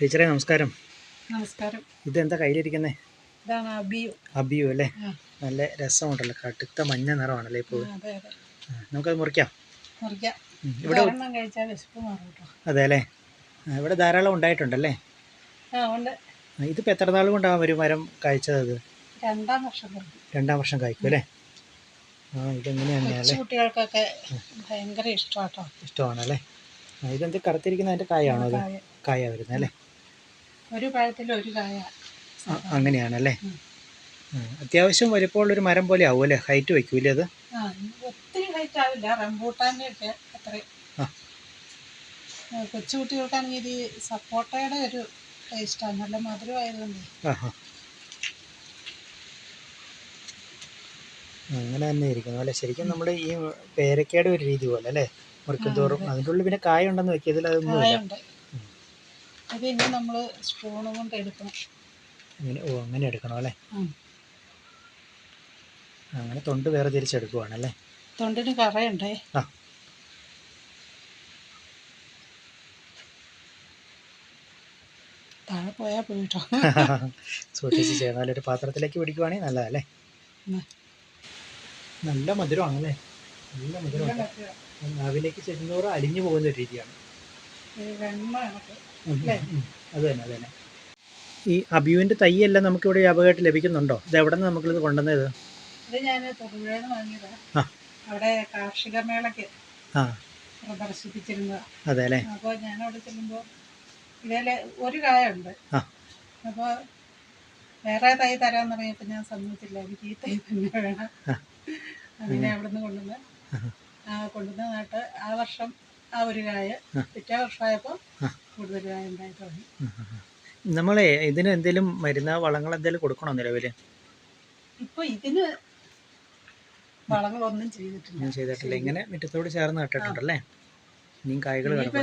ടീച്ചറെ നമസ്കാരം. നമസ്കാരം. ഇതെന്താ കയ്യിലിരിക്കുന്നേ? അബിയു. അല്ലേ. നല്ല രസമുണ്ടല്ലോ കടുത്ത മഞ്ഞ നിറമാണല്ലേ ഇപ്പോൾ അതെ നമുക്കത് മുറിക്കാം. ഇവിടെ അതെ അല്ലേ? ഇവിടെ ധാരാളം ഉണ്ടായിട്ടുണ്ടല്ലേ? ഇതിപ്പോൾ എത്ര നാൾ കൊണ്ടാണ് ഒരു മരം കഴിച്ചത് അത്? രണ്ടാം വർഷം രണ്ടാം വർഷം കഴിക്കും അല്ലേ? ആ ഇതെങ്ങനെ കൊച്ചു തന്നെയല്ലേ കുട്ടികൾക്കൊക്കെ ഭയങ്കര ഇഷ്ടമാട്ടോ. ഇഷ്ടമാണല്ലേ? ഇതെന്ത് കറുത്തിരിക്കുന്ന അതിന്റെ കായാണോ അത്? കായ. വരുന്നത് അല്ലേ? ഒരു പഴത്തിൽ ഒരു കായ. അങ്ങനെയാണല്ലേ? അത്യാവശ്യം വരുമ്പോൾ ഒരു മരം പോലെ ആവുമല്ലേ? ഹൈറ്റ് വയ്ക്കൂലേ അത്? ഒത്തിരി ഹൈറ്റ് ആവില്ല. റംബൂട്ടാന്റെ ഒക്കെ അത്രയും കൊച്ചുകുട്ടികൾക്കാണെങ്കിൽ ഇത് സപ്പോട്ടയുടെ ഒരു ടേസ്റ്റാണ് നല്ല മധുരമായതുകൊണ്ട്. അങ്ങനെ തന്നെ ഇരിക്കുന്നു അല്ലേ? ശരിക്കും നമ്മുടെ ഈ പേരക്കയുടെ ഒരു രീതി പോലെ അല്ലേ? മുറിക്കും തോറും അതെ. അതിന്റെ ഉള്ളിൽ പിന്നെ കായ ഉണ്ടെന്ന് വെക്കിയതിൽ കായുണ്ട് അത് ഇനി നമ്മൾ സ്പൂൺ കൊണ്ട് എടുക്കണം. അങ്ങനെ ഓ അങ്ങനെ എടുക്കണം അല്ലേ. അങ്ങനെ തൊണ്ട് വേറെ തിരിച്ചെടുക്കുവാണല്ലേ തൊണ്ടിന് കറയുണ്ടേ? ആ. താഴെ പോയാൽ പോയിട്ടോ. സൂക്ഷിച്ച് ചെയ്യണം ഒരു പാത്രത്തിലേക്ക് പിടിക്കുവാണെങ്കിൽ നല്ലതല്ലേ. നല്ല മധുരമാണല്ലേ? നല്ല മധുരമാണ് നാവിലേക്ക് ചെല്ലുന്നോറും അലിഞ്ഞു പോകുന്ന ഒരു രീതിയാണ്. അത് തന്നെ അത് തന്നെ. ഈ അബിയുവിന്റെ തൈയെല്ലാം നമുക്കിവിടെ വ്യാപകമായിട്ട് ലഭിക്കുന്നുണ്ടോ? ഇത് എവിടെ നിന്ന് നമുക്കിത് കൊണ്ടുവന്നത്? ഇത് ഞാൻ തൊടുപുഴയിൽ നിന്ന് വാങ്ങിയതാ. ആ. അവിടെ കാർഷിക മേളയ്ക്ക് പ്രദർശിപ്പിച്ചിരുന്നതാ. അതെ അല്ലേ? അപ്പോൾ ഞാൻ അവിടെ ചെല്ലുമ്പോൾ ഇതേലെ ഒരു കായുണ്ട്. അപ്പോൾ വേറെ തൈ തരാന്ന് പറഞ്ഞപ്പോൾ ഞാൻ സമ്മതിച്ചില്ല. എനിക്ക് ഈ തൈ തന്നെ വേണം. അങ്ങനെ അവിടെ നിന്ന് കൊണ്ടുവന്ന് കൊണ്ടുവന്ന് നട്ട് ആ വർഷം ആ ഒരു കായ. പിറ്റേ വർഷമായപ്പോൾ കൂടുതൽ കായ ഉണ്ടായി തുടങ്ങി. നമ്മളെ ഇതിന് എന്തെങ്കിലും മരുന്ന് വളങ്ങൾ എന്തെങ്കിലും കൊടുക്കണോ നിലവിൽ? ഇപ്പൊ ഇതിന് വളങ്ങളൊന്നും ചെയ്തിട്ടില്ല. ചെയ്തിട്ടില്ല. ഇങ്ങനെ മുറ്റത്തോട് ചേർന്ന് നട്ടിട്ടുണ്ടല്ലേ? ഇനിയും കായ്കൾ ഇനിയിപ്പോ